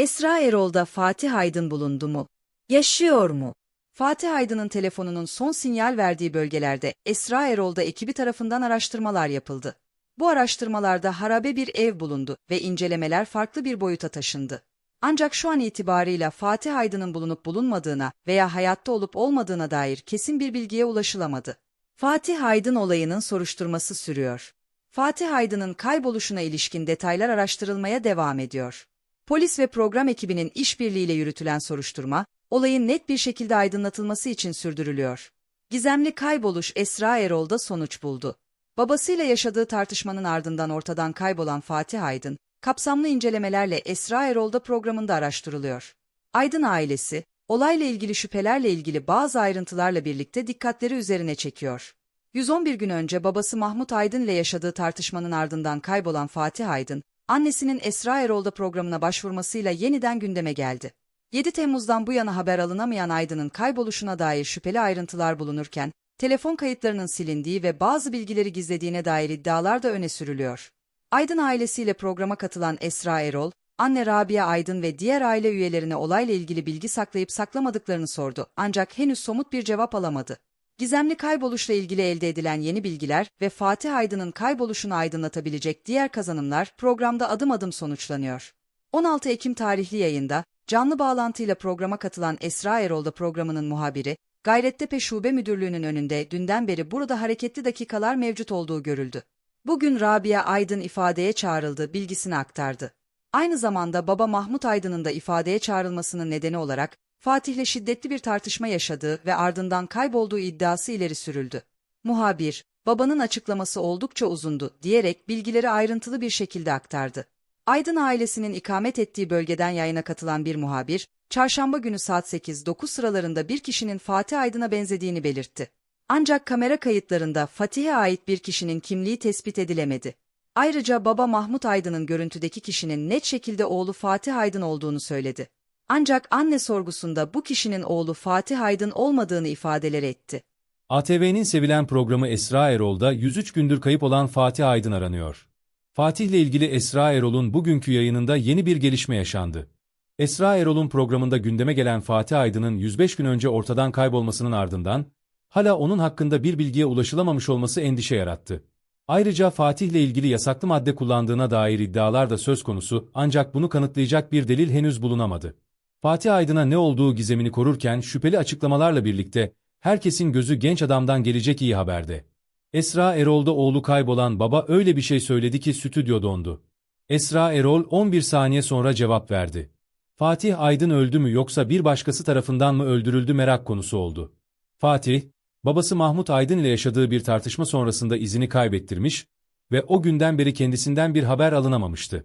Esra Erol'da Fatih Aydın bulundu mu? Yaşıyor mu? Fatih Aydın'ın telefonunun son sinyal verdiği bölgelerde Esra Erol'da ekibi tarafından araştırmalar yapıldı. Bu araştırmalarda harabe bir ev bulundu ve incelemeler farklı bir boyuta taşındı. Ancak şu an itibarıyla Fatih Aydın'ın bulunup bulunmadığına veya hayatta olup olmadığına dair kesin bir bilgiye ulaşılamadı. Fatih Aydın olayının soruşturması sürüyor. Fatih Aydın'ın kayboluşuna ilişkin detaylar araştırılmaya devam ediyor. Polis ve program ekibinin işbirliğiyle yürütülen soruşturma, olayın net bir şekilde aydınlatılması için sürdürülüyor. Gizemli kayboluş Esra Erol'da sonuç buldu. Babasıyla yaşadığı tartışmanın ardından ortadan kaybolan Fatih Aydın, kapsamlı incelemelerle Esra Erol'da programında araştırılıyor. Aydın ailesi, olayla ilgili şüphelerle ilgili bazı ayrıntılarla birlikte dikkatleri üzerine çekiyor. 111 gün önce babası Mahmut Aydın ile yaşadığı tartışmanın ardından kaybolan Fatih Aydın, annesinin Esra Erol'da programına başvurmasıyla yeniden gündeme geldi. 7 Temmuz'dan bu yana haber alınamayan Aydın'ın kayboluşuna dair şüpheli ayrıntılar bulunurken, telefon kayıtlarının silindiği ve bazı bilgileri gizlediğine dair iddialar da öne sürülüyor. Aydın ailesiyle programa katılan Esra Erol, anne Rabia Aydın ve diğer aile üyelerine olayla ilgili bilgi saklayıp saklamadıklarını sordu ancak henüz somut bir cevap alamadı. Gizemli kayboluşla ilgili elde edilen yeni bilgiler ve Fatih Aydın'ın kayboluşunu aydınlatabilecek diğer kazanımlar programda adım adım sonuçlanıyor. 16 Ekim tarihli yayında, canlı bağlantıyla programa katılan Esra Erol'da programının muhabiri, Gayrettepe Şube Müdürlüğü'nün önünde dünden beri burada hareketli dakikalar mevcut olduğu görüldü. Bugün Rabia Aydın ifadeye çağrıldı, bilgisini aktardı. Aynı zamanda baba Mahmut Aydın'ın da ifadeye çağrılmasının nedeni olarak Fatih'le şiddetli bir tartışma yaşadığı ve ardından kaybolduğu iddiası ileri sürüldü. Muhabir, babanın açıklaması oldukça uzundu diyerek bilgileri ayrıntılı bir şekilde aktardı. Aydın ailesinin ikamet ettiği bölgeden yayına katılan bir muhabir, çarşamba günü saat 8-9 sıralarında bir kişinin Fatih Aydın'a benzediğini belirtti. Ancak kamera kayıtlarında Fatih'e ait bir kişinin kimliği tespit edilemedi. Ayrıca baba Mahmut Aydın'ın görüntüdeki kişinin net şekilde oğlu Fatih Aydın olduğunu söyledi. Ancak anne sorgusunda bu kişinin oğlu Fatih Aydın olmadığını ifadeler etti. ATV'nin sevilen programı Esra Erol'da 103 gündür kayıp olan Fatih Aydın aranıyor. Fatih'le ilgili Esra Erol'un bugünkü yayınında yeni bir gelişme yaşandı. Esra Erol'un programında gündeme gelen Fatih Aydın'ın 105 gün önce ortadan kaybolmasının ardından, hala onun hakkında bir bilgiye ulaşılamamış olması endişe yarattı. Ayrıca Fatih'le ilgili yasaklı madde kullandığına dair iddialar da söz konusu ancak bunu kanıtlayacak bir delil henüz bulunamadı. Fatih Aydın'a ne olduğu gizemini korurken şüpheli açıklamalarla birlikte herkesin gözü genç adamdan gelecek iyi haberde. Esra Erol'da oğlu kaybolan baba öyle bir şey söyledi ki stüdyo dondu. Esra Erol 11 saniye sonra cevap verdi. Fatih Aydın öldü mü yoksa bir başkası tarafından mı öldürüldü merak konusu oldu. Fatih, babası Mahmut Aydın ile yaşadığı bir tartışma sonrasında izini kaybettirmiş ve o günden beri kendisinden bir haber alınamamıştı.